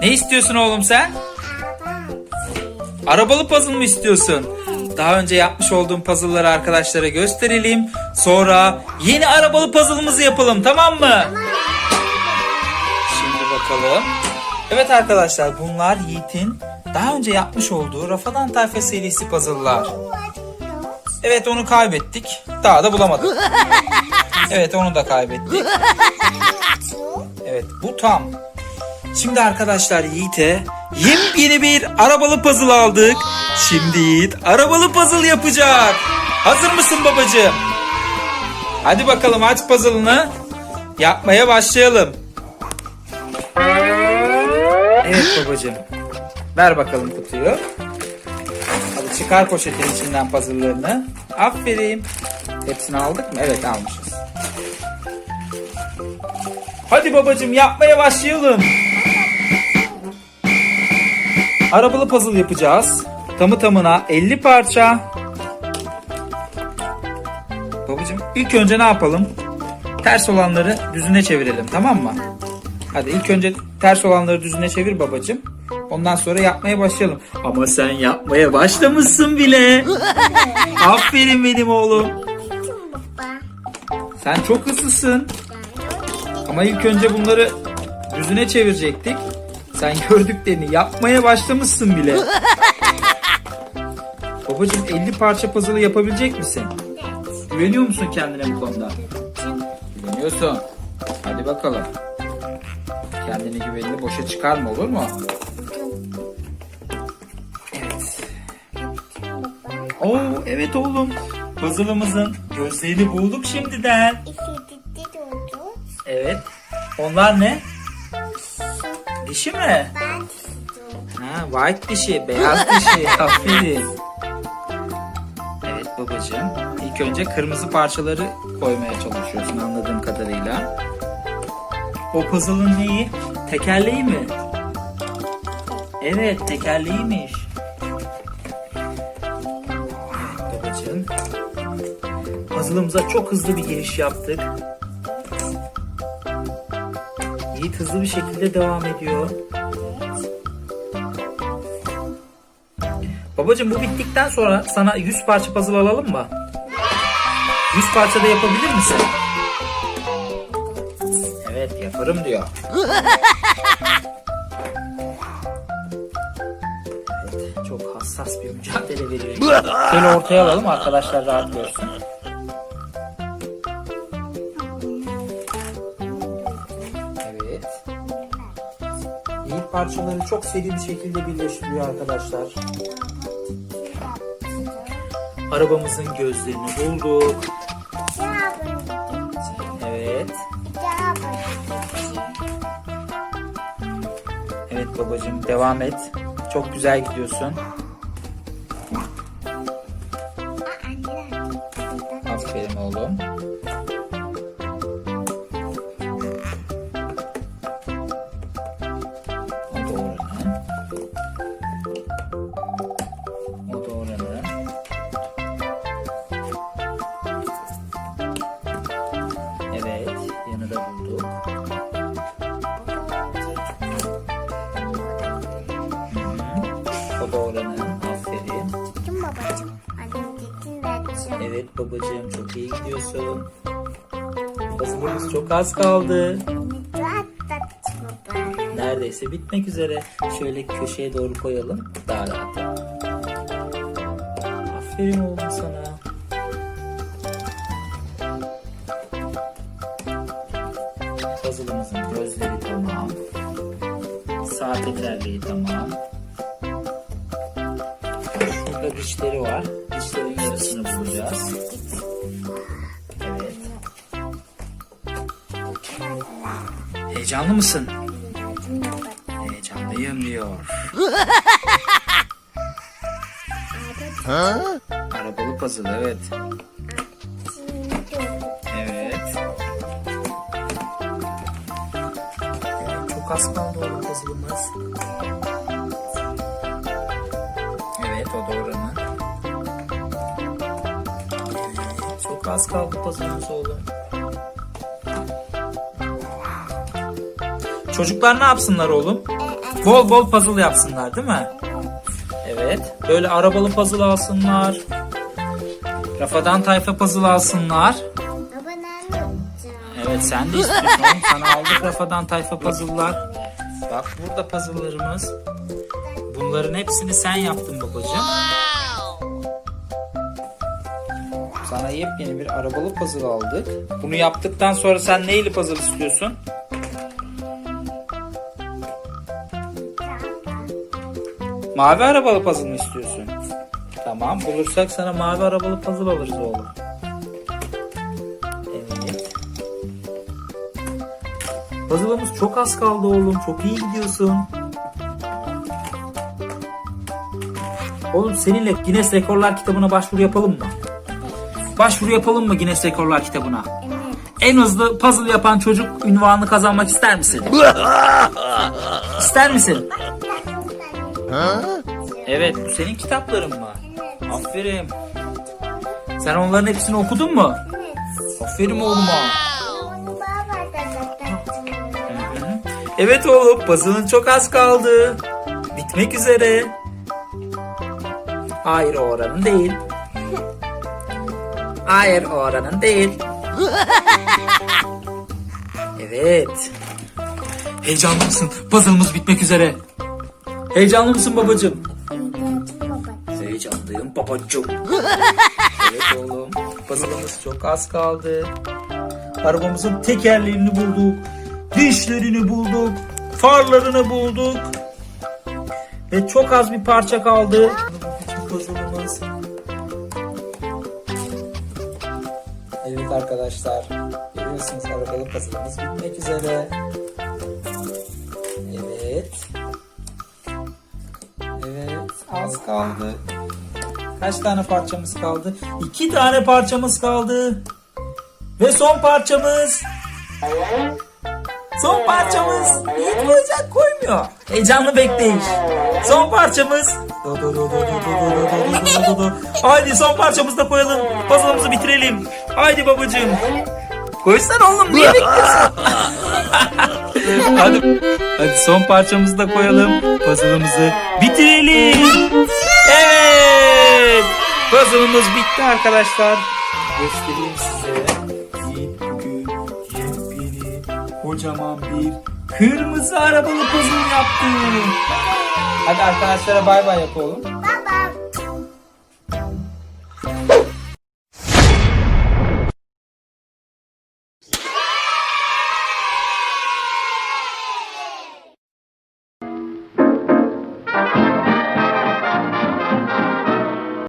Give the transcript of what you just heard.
Ne istiyorsun oğlum sen? Arabalı puzzle mı istiyorsun? Daha önce yapmış olduğum puzzle'ları arkadaşlara gösterelim. Sonra yeni arabalı puzzle'ımızı yapalım tamam mı? Şimdi bakalım. Evet arkadaşlar bunlar Yiğit'in daha önce yapmış olduğu Rafadan Tayfa serisi puzzle'lar. Evet onu kaybettik. Daha da bulamadık. Evet onu da kaybettik. Evet bu tam. Şimdi arkadaşlar Yiğit'e yepyeni bir arabalı puzzle aldık. Şimdi Yiğit arabalı puzzle yapacak. Hazır mısın babacığım? Hadi bakalım aç puzzle'ını. Yapmaya başlayalım. Evet babacığım. Ver bakalım kutuyu. Hadi çıkar poşetin içinden puzzle'larını. Aferin. Hepsini aldık mı? Evet almışız. Hadi babacığım yapmaya başlayalım. Arabalı puzzle yapacağız. Tamı tamına 50 parça. Babacığım ilk önce ne yapalım? Ters olanları düzüne çevirelim tamam mı? Hadi ilk önce ters olanları düzüne çevir babacığım. Ondan sonra yapmaya başlayalım. Ama sen yapmaya başlamışsın bile. Aferin benim oğlum. Sen çok hızlısın. Ama ilk önce bunları düzüne çevirecektik. Sen gördüklerini yapmaya başlamışsın bile. Babacığım 50 parça puzzle yapabilecek misin? Güveniyor musun kendine bu konuda? Güveniyorsun. Hadi bakalım. Kendini güvenini boşa çıkarma olur mu? Evet. Oo evet oğlum. Puzzle'ımızın gözlerini bulduk şimdiden. Evet. Onlar ne? Dişi mi? Ha, white dişi, beyaz dişi. Aferin. Evet babacığım. İlk önce kırmızı parçaları koymaya çalışıyorsun anladığım kadarıyla. O puzzle'ın neyi? Tekerleği mi? Evet, tekerleğiymiş. Evet babacığım. Puzzle'ımıza çok hızlı bir giriş yaptık. Yiğit hızlı bir şekilde devam ediyor. Babacım bu bittikten sonra sana 100 parça puzzle alalım mı? 100 parça da yapabilir misin? Evet yaparım diyor. Evet, çok hassas bir mücadele veriyor. Şöyle ortaya alalım arkadaşlar rahat görsün. Yiğit parçaları çok seri bir şekilde birleştiriyor arkadaşlar. Arabamızın gözlerini bulduk. Evet. Evet babacığım devam et. Çok güzel gidiyorsun. Aferin oğlum. Hı. O da oranın. Aferin. Evet babacığım çok iyi gidiyorsun. Puzzle'ımız çok az kaldı. Neredeyse bitmek üzere. Şöyle köşeye doğru koyalım. Daha rahat. Aferin oğlum sana. Puzzle'ımızın gözleri tamam. Sağ tekerleği tamam. Dişleri var. Dişlerin yarısını bulacağız. Evet. Heyecanlı mısın? Heyecanlıyım diyor. Arabalı puzzle evet. Evet. Çok az kaldı oğlum puzzle'ımız. Az kaldı puzzle'ımız oğlum. Çocuklar ne yapsınlar oğlum? Bol bol puzzle yapsınlar değil mi? Evet. Böyle arabalı puzzle alsınlar. Rafadan tayfa puzzle alsınlar. Baba nerede yapacağım? Evet sen de istiyorsun oğlum. Sana aldık rafadan tayfa puzzle'lar. Bak burada puzzle'larımız. Bunların hepsini sen yaptın babacığım. Sana yepyeni bir arabalı puzzle aldık. Bunu yaptıktan sonra sen neyli puzzle istiyorsun? Mavi arabalı puzzle mı istiyorsun? Tamam bulursak sana mavi arabalı puzzle alırız oğlum. Evet. Puzzle'ımız çok az kaldı oğlum. Çok iyi gidiyorsun. Oğlum seninle Guinness Rekorlar kitabına başvuru yapalım mı? Başvuru yapalım mı Guinness Rekorlar kitabına? En hızlı puzzle yapan çocuk ünvanını kazanmak ister misin? İster misin? Evet, bu senin kitapların mı? Aferin. Sen onların hepsini okudun mu? Evet. Aferin oğluma. Evet oğlum, puzzle'ın çok az kaldı. Bitmek üzere. Hayır o oranın değil. Hayır o oranın değil. Evet. Heyecanlı mısın? Puzzle'ımız bitmek üzere. Heyecanlı mısın babacığım? Heyecanlıyım babacığım. evet oğlum. Puzzle'ımız çok az kaldı. Arabamızın tekerlerini bulduk. Dişlerini bulduk. Farlarını bulduk. Ve çok az bir parça kaldı. Puzzle'ımız. Evet arkadaşlar. Görüyorsunuz arabalı puzzle'ımız bitmek üzere. Evet. Evet. Az kaldı. Kaç tane parçamız kaldı? İki tane parçamız kaldı. Ve son parçamız. Son parçamız. Yiğit koyacak koymuyor. Heyecanlı bekleyiş. Son parçamız. Do. Haydi son parçamızı da koyalım. Puzzle'ımızı bitirelim. Haydi babacığım. Koysana oğlum niye bekliyorsun? hadi, hadi son parçamızı da koyalım. Puzzle'ımızı bitirelim. Evet. Puzzle'ımız bitti arkadaşlar. Göstereyim size. Kocaman bir kırmızı arabalı puzzle yaptı. Hadi arkadaşlara bay bay yapalım.